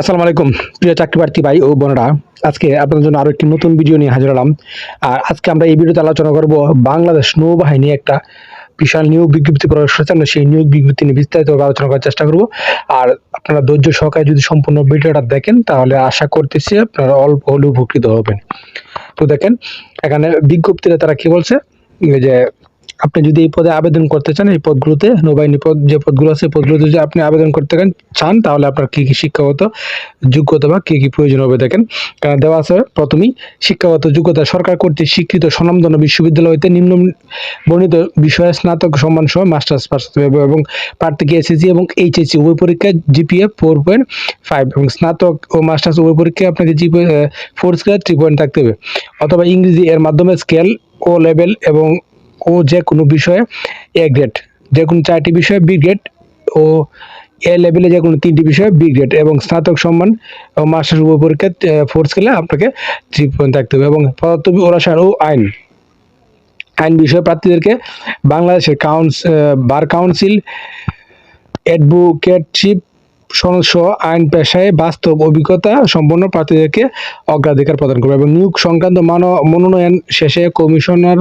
আসসালামু আলাইকুম, প্রিয় চাকরি প্রার্থী ভাই ও বোনরা। আজকে আপনাদের জন্য আরও একটি নতুন ভিডিও নিয়ে হাজির হলাম। আর আজকে আমরা এই ভিডিওতে আলোচনা করব বাংলাদেশ নৌবাহিনী একটা বিশাল নিয়োগ বিজ্ঞপ্তি প্রকাশ করেছে আমরা সেই নিয়োগ বিজ্ঞপ্তি নিয়ে বিস্তারিতভাবে আলোচনা করার চেষ্টা করব। আর আপনারা ধৈর্য সহকারে যদি সম্পূর্ণ ভিডিওটা দেখেন, তাহলে আশা করতেছি আপনারা অল্প হলেও উপকৃত হবেন। তো দেখেন, এখানে বিজ্ঞপ্তিতে তারা কি বলছে? যে আপনি যদি এই পদে আবেদন করতে চান, এই পদগুলোতে নৌবাহিনী পদ, যে পদগুলো আছে, পদগুলোতে যদি আপনি আবেদন করতে চান- তাহলে আপনার কী কী শিক্ষাগত যোগ্যতা বা কী কী প্রয়োজন হবে দেখেন। কারণ দেওয়া আছে প্রথমেই শিক্ষাগত যোগ্যতা, সরকার কর্তৃক স্বীকৃত স্বনামধন্য বিশ্ববিদ্যালয় হইতে নিম্ন বর্ণিত বিষয়ে স্নাতক সম্মান সহ মাস্টার্স পাস হবে এবং প্রার্থীকে এসএসসি এবং এইচএসসি উভয় পরীক্ষায় জিপিএ ফোর পয়েন্ট ফাইভ এবং স্নাতক ও মাস্টার্স উভয় পরীক্ষায় আপনাকে GPA four scale three point থাকতে হবে। অথবা ইংরেজি এর মাধ্যমে স্কেল ও লেভেল এবং ও যে কোনো বিষয়ে এ গ্রেড যে কোনো চারটি বিষয়ে বি গ্রেড ও এ লেভেলে যে কোনো তিনটি বিষয়ে বি গ্রেড এবং স্নাতক সম্মান ও মাস্টার্স উভয় পরীক্ষা ফোর স্কেলে আপনাকে থ্রি পয়েন্ট থাকতে হবে এবং পদার্থ রসায়ন ও আইন। আইন বিষয় প্রার্থীদেরকে বাংলাদেশের কাউন্স বার কাউন্সিল অ্যাডভোকেটশিপ সদস্য আইন পেশায় বাস্তব অভিজ্ঞতা সম্পন্ন প্রার্থীদেরকে অগ্রাধিকার প্রদান করবে এবং নিয়োগ সংক্রান্ত মান, মনোনয়ন শেষে কমিশনার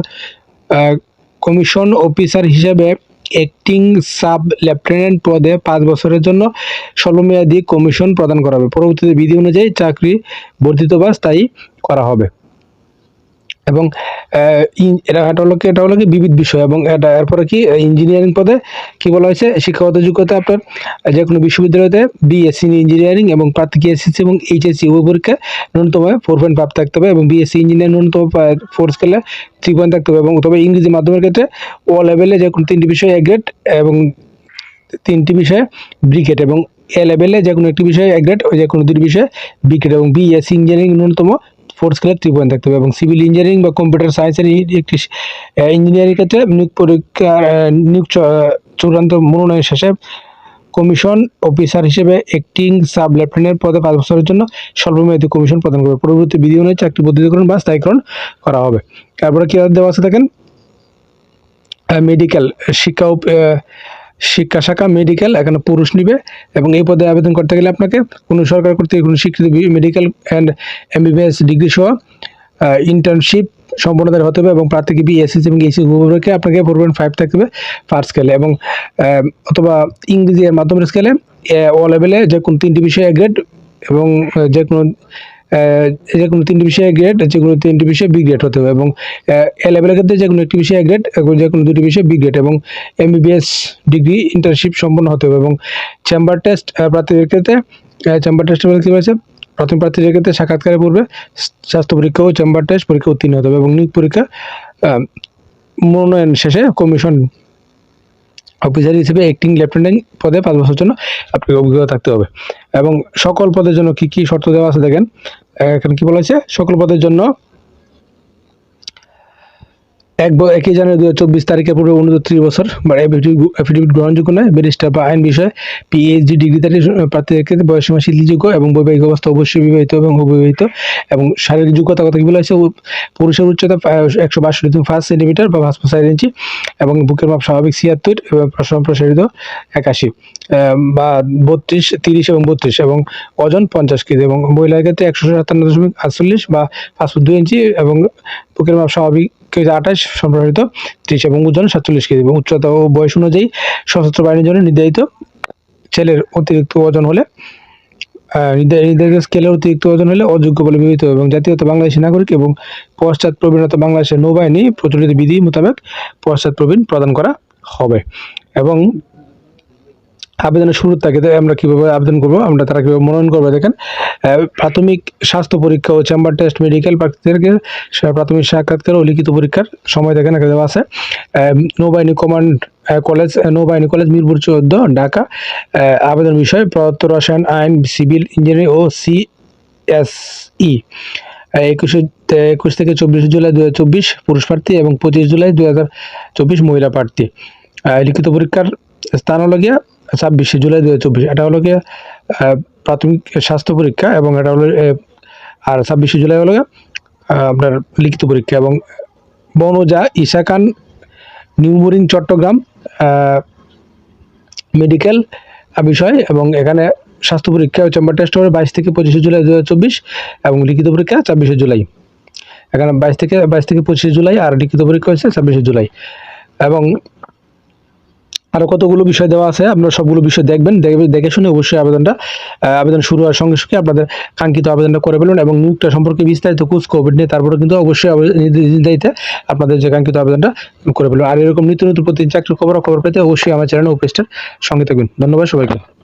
কমিশন অফিসার হিসেবে অ্যাক্টিং সাব লেফটেন্যান্ট পদে পাঁচ বছরের জন্য স্বল্পমেয়াদী কমিশন প্রদান করা হবে। পরবর্তীতে বিধি অনুযায়ী চাকরি বর্ধিত বা স্থায়ী করা হবে। এবং এটা এটা হলো কি, এটা হলো কি বিবিধ বিষয় এবং এটা এরপরে কি ইঞ্জিনিয়ারিং পদে কি বলা হয়েছে, শিক্ষাগত যোগ্যতা আপনার যে কোনো বিশ্ববিদ্যালয়তে বিএসসি ইঞ্জিনিয়ারিং এবং প্রার্থীকে এসএসসি এবং এইচএসসি উভয় পরীক্ষায় ন্যূনতম ফোর পয়েন্ট ফাইভ থাকতে হবে এবং বিএসসি ইঞ্জিনিয়ার ন্যূনতম ফোর স্কেলে থ্রি পয়েন্ট থাকতে হবে এবং তবে ইংরেজি মাধ্যমের ক্ষেত্রে ও লেভেলে যে কোনো তিনটি বিষয়ে এ গ্রেড এবং তিনটি বিষয়ে ব্রিগেড এবং এ লেভেলে যে কোনো একটি বিষয়ে এ গ্রেড যে কোনো দুটি বিষয়ে ব্রিগেড এবং বিএসসি ইঞ্জিনিয়ারিং ন্যূনতম ফোর স্কেলে থ্রি পয়েন্ট থাকতে হবে এবং সিভিল ইঞ্জিনিয়ারিং বা কম্পিউটার সায়েন্সের একটি ইঞ্জিনিয়ারিং ক্ষেত্রে নিয়োগ পরীক্ষার নিয়োগ চূড়ান্ত মনোনয়ন শেষে কমিশন অফিসার হিসেবে অ্যাক্টিং সাব লেফটেন্যান্ট পদে পাঁচ বছরের জন্য স্বল্পমেয়াদী কমিশন প্রদান করবে। পরবর্তী বিধি অনুযায়ী চাকরি বর্ধিতকরণ বা স্থায়ীকরণ করা হবে। তারপরে কি দেওয়া আছে দেখেন? মেডিকেল শিক্ষা শিক্ষা শাখা মেডিকেল এখানে পুরুষ নিবে এবং এই পদে আবেদন করতে গেলে আপনাকে কোনো সরকার কর্তৃক কোনো স্বীকৃত মেডিকেল অ্যান্ড এমবিবিএস ডিগ্রি সহ ইন্টার্নশিপ সম্পন্নতার হতে হবে এবং প্রার্থীকে বিএসএস এবং এসি উপভোগকে আপনাকে ফোর পয়েন্ট ফাইভ থাকতে হবে ফার্স্ট স্কেলে এবং অথবা ইংরেজি এর মাধ্যমের স্কেলে ও লেভেলে যে কোনো তিনটি বিষয়ে গ্রেড এবং যে কোনো যে কোনো তিনটি বিষয়ে গ্রেড যে কোনো তিনটি বিষয়ে বি গ্রেড হতে হবে এবং এ লেভেলের ক্ষেত্রে যে কোনো একটি বিষয়ে গ্রেড যে কোনো দুটি বিষয়ে বি গ্রেড এবং এমবিবিএস ডিগ্রি ইন্টার্নশিপ সম্পন্ন হতে হবে এবং চেম্বার টেস্ট প্রার্থীদের ক্ষেত্রে চেম্বার টেস্ট কী বলেছে প্রথম প্রার্থীদের ক্ষেত্রে সাক্ষাৎকারের পূর্বে স্বাস্থ্য পরীক্ষা ও চেম্বার টেস্ট পরীক্ষা উত্তীর্ণ হতে হবে এবং নিয়োগ পরীক্ষা মনোনয়ন শেষে কমিশন অফিসার হিসেবে অ্যাক্টিং লেফটেন্যান্ট পদে পাঁচ বছর জন্য আপনাকে অভিজ্ঞতা থাকতে হবে। এবং সকল পদের জন্য কি কি শর্ত দেওয়া আছে দেখেন। এখানে কি বলা সকল পদের জন্য এক একই জানুয়ারি দু হাজার চব্বিশ তারিখের পূর্বে অনুরোধ ত্রিশ বছর, বা এফিডেভিট গ্রহণযোগ্য নয়। ব্যারিস্টার বা আইন বিষয়ে পিএইচডি ডিগ্রিধারী প্রার্থীদের ক্ষেত্রে বয়সীমা শিথিলযোগ্য এবং বৈবাহিক অবস্থা অবশ্যই বিবাহিত এবং অবিবাহিত এবং শারীরিক যোগ্যতা কথা কি বলা হয়েছে? পুরুষের উচ্চতা একশো বাষট্টি থেকে পাঁচ সেন্টিমিটার বা পাঁচ পাঁচ ইঞ্চি এবং বুকের মাপ স্বাভাবিক ছিয়াত্তর এবং সম্প্রসারিত একাশি বা বত্রিশ, তিরিশ এবং বত্রিশ এবং ওজন পঞ্চাশ কেজি এবং মহিলার ক্ষেত্রে একশো সাতান্ন দশমিক আটচল্লিশ বা পাঁচ দুই ইঞ্চি এবং বুকের মাপ স্বাভাবিক কেজি আঠাশ সম্প্রসারিত, ত্রিশ এবং ওজন সাতচল্লিশ কেজি এবং উচ্চতা ও বয়স অনুযায়ী সশস্ত্র বাহিনীর জন্য নির্ধারিত ছেলের অতিরিক্ত ওজন হলে নির্ধারিত স্কেলের অতিরিক্ত ওজন হলে অযোগ্য বলে বিবেচিত এবং জাতীয়তা বাংলাদেশী নাগরিক এবং পশ্চাৎ প্রবীণতা বাংলাদেশের নৌবাহিনী প্রচলিত বিধি মোতাবেক পশ্চাৎ প্রবীণ প্রদান করা হবে এবং আবেদনের শুরুর তাকে আমরা কীভাবে আবেদন করব, আমরা তারা কীভাবে মনোনয়ন করবে দেখেন প্রাথমিক স্বাস্থ্য পরীক্ষা ও চেম্বার টেস্ট মেডিকেল প্রার্থীদেরকে প্রাথমিক সাক্ষাৎকার ও লিখিত পরীক্ষার সময় দেখেন এখানে দেওয়া আছে। নৌবাহিনী কমান্ড কলেজ নৌবাহিনী কলেজ, মিরপুর চৌদ্দ, ঢাকা। আবেদন বিষয় প্রদত্ত রসায়ন, আইন, সিভিল ইঞ্জিনিয়ারিং ও সি এস ই। একুশে, একুশ থেকে চব্বিশে জুলাই দু চব্বিশ পুরুষ প্রার্থী এবং পঁচিশ জুলাই দু হাজার চব্বিশ মহিলা প্রার্থী। লিখিত পরীক্ষার স্থান হলো গিয়া ছাব্বিশে জুলাই দু চব্বিশ। এটা হলো আহ, প্রাথমিক স্বাস্থ্য পরীক্ষা এবং এটা হলো আর ছাব্বিশে জুলাই হলো আপনার লিখিত পরীক্ষা এবং বনজা Isa Khan New Mooring Chittagong medical বিষয় এবং এখানে স্বাস্থ্য পরীক্ষা চেম্বার টেস্ট হবে বাইশ থেকে পঁচিশে জুলাই দু হাজার চব্বিশ এবং লিখিত পরীক্ষা ছাব্বিশে জুলাই। এখানে বাইশ থেকে বাইশ থেকে পঁচিশে জুলাই আর লিখিত পরীক্ষা হচ্ছে ছাব্বিশে জুলাই। এবং আরও কতগুলো বিষয় দেওয়া আছে, আপনারা সবগুলো বিষয় দেখবেন দেখবে দেখে শুনে অবশ্যই আবেদনটা আবেদন শুরু হওয়ার সঙ্গে সঙ্গে আপনাদের কাঙ্ক্ষিত আবেদনটা করে ফেলুন এবং নিয়োগটা সম্পর্কে বিস্তারিত কুচ কোভিড নিয়ে তারপরে কিন্তু অবশ্যই নির্দি- আপনাদের যে কাঙ্ক্ষিত আবেদনটা করে ফেলুন। আর এরকম নিত্য নতুন প্রতি চাকরির খবর খবর পেতে অবশ্যই আমার চ্যানেল ও সঙ্গে থাকবেন। ধন্যবাদ সবাইকে।